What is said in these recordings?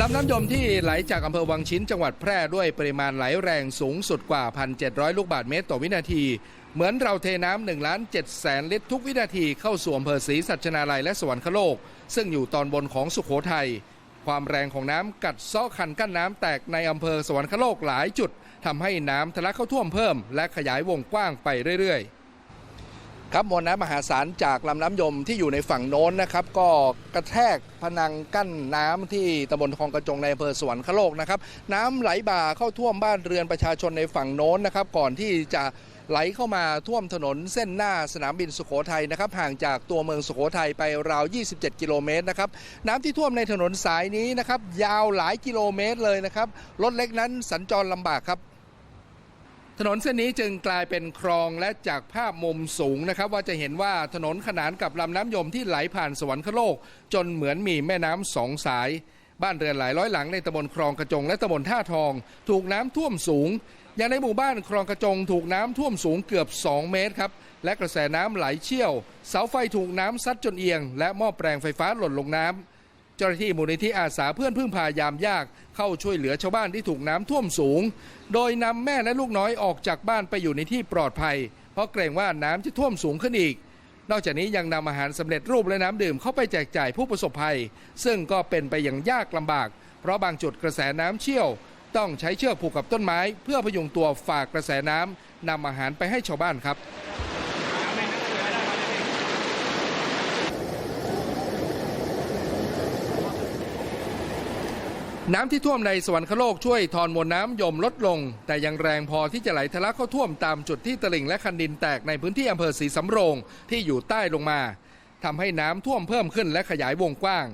ลำน้ำยมที่ไหลจากอำเภอวังชิ้นจังหวัดแพร่ด้วยปริมาณไหลแรงสูงสุดกว่า 1,700 ลูกบาศก์เมตรต่อวินาที เหมือนเราเทน้ำ1ล้าน7แสนลิตรทุกวินาทีเข้าสู่อำเภอศรีสัชนาลัยและสวรรคโลก ซึ่งอยู่ตอนบนของสุโขทัยความแรงของน้ำกัดซาะคันกั้นน้ำแตกในอำเภอสวรรคโลกหลายจุดทำให้น้ำทะลักเข้าท่วมเพิ่ม และขยายวงกว้างไปเรื่อยๆ ครับมวลน้ำมหาศาลจากลำน้ำยมที่อยู่ในฝั่งโน้นนะครับ ก็กระแทกพนังกั้นน้ำที่ตำบลคลองกระจงในอำเภอสวรรคโลกนะครับ น้ำไหลบ่าเข้าท่วมบ้านเรือนประชาชนในฝั่งโน้นนะครับ ก่อนที่จะไหลเข้ามาท่วมถนนเส้นหน้าสนามบินสุโขทัยนะครับห่างจากตัวเมืองสุโขทัยไปราว 27 กิโลเมตรนะครับน้ำที่ท่วมในถนนสายนี้นะครับยาวหลายกิโลเมตรเลยนะครับรถเล็กนั้นสัญจรลำบากครับ ถนนเส้นนี้จึงกลายเป็นคลองและจากภาพมุมสูงนะครับ ว่าจะเห็นว่าถนนขนานกับลำน้ำยมที่ไหลผ่านสวรรคโลก จนเหมือนมีแม่น้ำสองสาย บ้านเรือนหลายร้อยหลังในตำบลคลองกระจงและตำบลท่าทอง ถูกน้ำท่วมสูง อย่างในหมู่บ้านคลองกระจง ถูกน้ำท่วมสูงเกือบ 2 เมตรครับและกระแสน้ำไหลเชี่ยว เสาไฟถูกน้ำซัดจนเอียง และหม้อแปลงไฟฟ้าหล่นลงน้ำ เจ้าหน้าที่มูลนิธิอาสาเพื่อนพึ่งพายามยากเข้าช่วยเหลือชาวบ้านที่ถูกน้ำท่วมสูง โดยนำแม่และลูกน้อยออกจากบ้านไปอยู่ในที่ปลอดภัย เพราะเกรงว่าน้ำจะท่วมสูงขึ้นอีก นอกจากนี้ยังนำอาหารสำเร็จรูปและน้ำดื่มเข้าไปแจกจ่ายผู้ประสบภัย ซึ่งก็เป็นไปอย่างยากลำบาก เพราะบางจุดกระแสน้ำเชี่ยว ต้องใช้เชือกผูกกับต้นไม้ เพื่อพยุงตัวฝากกระแสน้ำนำอาหารไปให้ชาวบ้านครับ น้ำที่ท่วมในสวรรคโลกช่วยทอนมวลน้ำยมลดลง แต่ยังแรงพอที่จะไหลทะลักเข้าท่วมตามจุดที่ตลิ่งและคันดินแตกในพื้นที่อำเภอศรีสำโรงที่อยู่ใต้ลงมาทำให้น้ำท่วมเพิ่มขึ้นและขยายวงกว้าง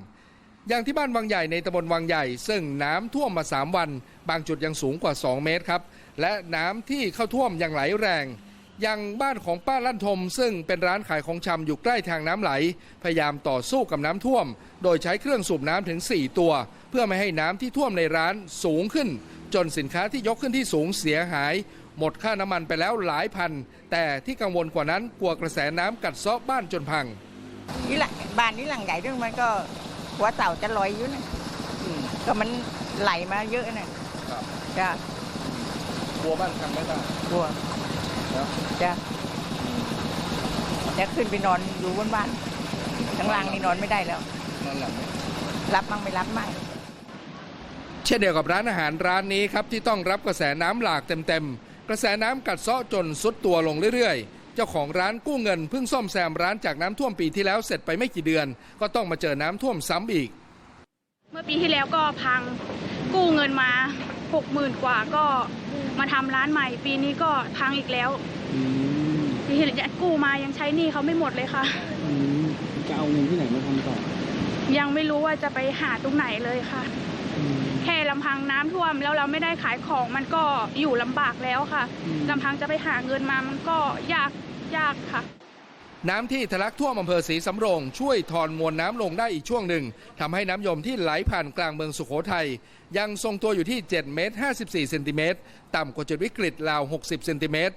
อย่างที่บ้านวังใหญ่ในตำบลวังใหญ่ ซึ่งน้ำท่วมมา 3 วัน บางจุดยังสูงกว่า 2 เมตรครับ และน้ำที่เข้าท่วมยังไหลแรงอย่างบ้านของป้าลั่นทม ซึ่งเป็นร้านขายของชำอยู่ใกล้ทางน้ำไหล พยายามต่อสู้กับน้ำท่วม โดยใช้เครื่องสูบน้ำถึง 4 ตัว เพื่อไม่ให้น้ำที่ท่วมในร้านสูงขึ้น จนสินค้าที่ยกขึ้นที่สูงเสียหาย หมดค่าน้ำมันไปแล้วหลายพัน แต่ที่กังวลกว่านั้นกลัวกระแสน้ำกัดเซาะบ้านจนพังนี่หลังบ้านนี้หลังใหญ่ด้วยมันก็หัวเต่าจะลอยอยู่นะก็มันไหลมาเยอะนะครับจ้ะกลัวบ้านพังไหมป้ากลัวนะจ้ะจะขึ้นไปนอนอยู่บนบ้านข้างล่างนี่นอนไม่ได้แล้วนั่นแหละรับมั่งไม่รับมั่ง เช่นเดียวกับร้านอาหารร้านนี้ครับที่ต้องรับกระแสน้ำหลากเต็มๆ กระแสน้ำกัดเซาะจนซุดตัวลงเรื่อยๆ เจ้าของร้านกู้เงินเพิ่งซ่อมแซมร้านจากน้ำท่วมปีที่แล้วเสร็จไปไม่กี่เดือน ก็ต้องมาเจอน้ำท่วมซ้ำอีก เมื่อปีที่แล้วก็พังกู้เงินมาหกหมื่นกว่าก็มาทำร้านใหม่ ปีนี้ก็พังอีกแล้วปีที่แล้วกู้มายังใช้หนี้เขาไม่หมดเลยค่ะอืมจะเอาเงินที่ไหนมาทำต่อ ยังไม่รู้ว่าจะไปหาตรงไหนเลยค่ะอืม แค่ลำพังน้ำท่วมแล้วเราไม่ได้ขายของมันก็อยู่ลำบากแล้วค่ะอืมลำพังจะไปหาเงินมามันก็ยากยากค่ะน้ำที่ทะลักท่วมอำเภอศรีสำโรง ช่วยทอนมวลน้ำลงได้อีกช่วงหนึ่งทำให้น้ำยมที่ไหลผ่านกลางเมืองสุโขทัยยังทรงตัวอยู่ที่ 7 เมตร 54 เซนติเมตร ต่ำกว่าจุดวิกฤตราว 60 เซนติเมตร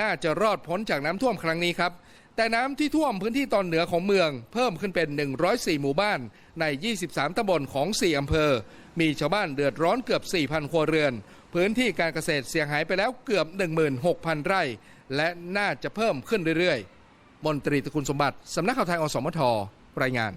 น่าจะรอดพ้นจากน้ำท่วมครั้งนี้ครับ แต่น้ำที่ท่วมพื้นที่ตอนเหนือของเมือง เพิ่มขึ้นเป็น 104 หมู่บ้านใน 23 ตำบลของ 4 อำเภอ มีชาวบ้านเดือดร้อนเกือบ 4,000 ครัวเรือน พื้นที่การเกษตรเสียหายไปแล้วเกือบ 16,000 ไร่ และน่าจะเพิ่มขึ้นเรื่อยๆ มนตรีตะคุณสมบัติ สำนักข่าวไทยอสมทรายงาน